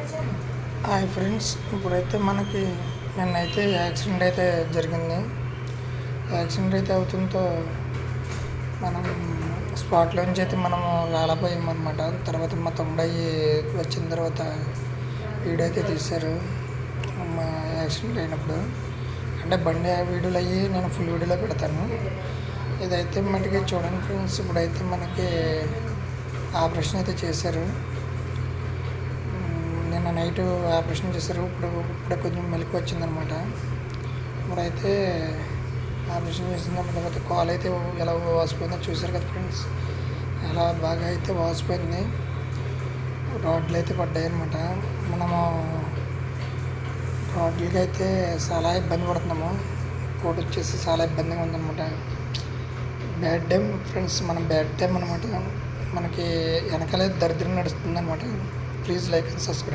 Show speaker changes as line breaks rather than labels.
Hi friends ఇప్పుడైతే మనకి నిన్నైతే యాక్సిడెంట్ అయితే జరిగింది. యాక్సిడెంట్ అయితే అవుతుందో మనం స్పాట్లోంచి అయితే మనము లాలపోయామన్నమాట. తర్వాత మా తమ్ముడు అయ్యి వచ్చిన తర్వాత వీడియో అయితే తీశారు. మా యాక్సిడెంట్ అయినప్పుడు. అంటే బండి వీడియోలు అయ్యి నేను ఫుల్ వీడియోలో పెడతాను. ఇదైతే మనకి చూడండి ఫ్రెండ్స్ ఇప్పుడైతే మనకి ఆపరేషన్ అయితే చేశారు. నైట్ ఆపరేషన్ చేశారు. ఇప్పుడు ఇప్పుడు కొంచెం మెలకు వచ్చిందనమాట. ఇప్పుడైతే ఆపరేషన్ చేసిన తర్వాత కాల్ అయితే ఎలా వాసిపోయిందో చూశారు కదా ఫ్రెండ్స్. అలా బాగా అయితే వాసిపోయింది. రాడ్లు అయితే పడ్డాయి అనమాట మనము రాడ్లకి అయితే చాలా ఇబ్బంది పడుతున్నాము. కోట్ వచ్చేసి చాలా ఇబ్బందిగా ఉందన్నమాట. బ్యాడ్ టైం ఫ్రెండ్స్ మన బ్యాడ్ టైం అనమాట మనకి వెనకాలే దరిద్రం నడుస్తుంది అనమాట ప్లీజ్ లైక్ అండ్ సబ్స్క్రైబ్.